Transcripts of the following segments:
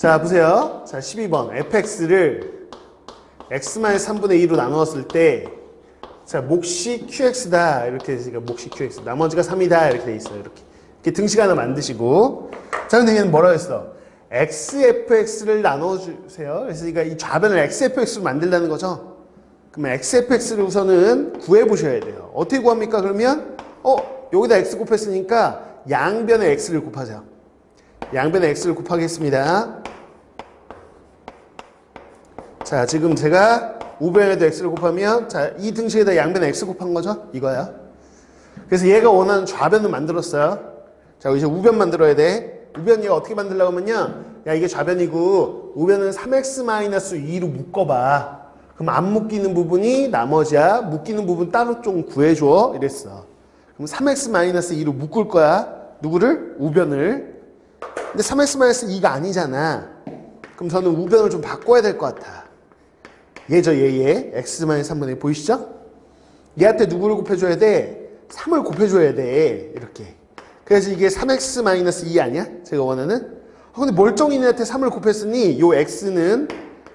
자, 보세요. 자, 12번. fx를 x-3분의 2로 나누었을 때, 자, 몫이 qx다. 이렇게 되니까 몫이 qx. 나머지가 3이다. 이렇게 돼 있어요. 이렇게. 이렇게 등식 하나 만드시고. 자, 근데 얘는 뭐라고 했어? xfx를 나눠주세요. 그래서 그러니까 이 좌변을 xfx로 만들라는 거죠. 그러면 xfx를 우선은 구해보셔야 돼요. 어떻게 구합니까? 그러면, 어, 여기다 x 곱했으니까 양변에 x를 곱하세요. 양변에 x를 곱하겠습니다. 자, 지금 제가 우변에도 x를 곱하면 자, 이 등식에다 양변에 x 곱한 거죠? 이거야. 그래서 얘가 원하는 좌변을 만들었어요. 자, 이제 우변 만들어야 돼. 우변 얘가 어떻게 만들려고 하면요. 야, 이게 좌변이고 우변은 3x-2로 묶어봐. 그럼 안 묶이는 부분이 나머지야. 묶이는 부분 따로 좀 구해줘. 이랬어. 그럼 3x-2로 묶을 거야. 누구를? 우변을. 근데 3x-2가 아니잖아. 그럼 저는 우변을 좀 바꿔야 될 것 같아. 얘, 얘. x-3분의 보이시죠? 얘한테 누구를 곱해줘야 돼? 3을 곱해줘야 돼. 이렇게. 그래서 이게 3x-2 아니야? 제가 원하는? 아, 근데 멀쩡이한테 3을 곱했으니 요 x는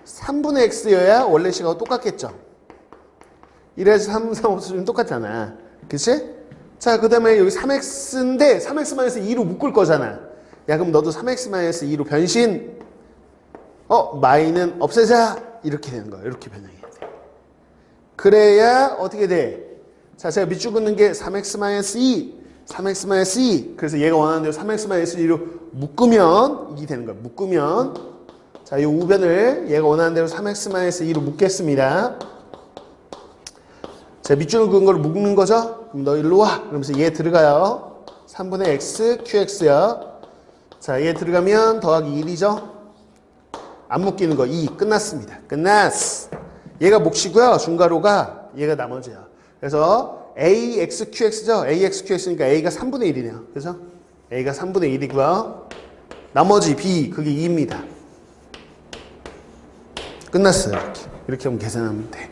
3분의 x여야 원래 식하고 똑같겠죠? 이래서 3, 3 없어지면 똑같잖아. 그치? 자, 그 다음에 여기 3x인데 3x-2로 묶을 거잖아. 야, 그럼 너도 3x-2로 변신. 어, 마이는 없애자. 이렇게 되는 거야. 이렇게 변형해야 돼. 그래야 어떻게 돼? 자, 제가 밑줄 긋는 게 3x-2, 3x-2. 그래서 얘가 원하는 대로 3x-2로 묶으면 이게 되는 거야. 묶으면 자, 이 우변을 얘가 원하는 대로 3x-2로 묶겠습니다. 자, 밑줄을 그은 걸 묶는 거죠? 그럼 너 일로 와. 그러면서 얘 들어가요. 3분의 x, qx요. 자, 얘 들어가면 더하기 1이죠? 안 묶이는 거 2. 끝났습니다. 끝났어. 얘가 몫이고요. 중괄호가 얘가 나머지야. 그래서 ax, qx죠? ax, qx니까 a가 3분의 1이네요. 그죠? a가 3분의 1이고요. 나머지 b, 그게 2입니다. 끝났어요. 이렇게. 이렇게 하면 계산하면 돼.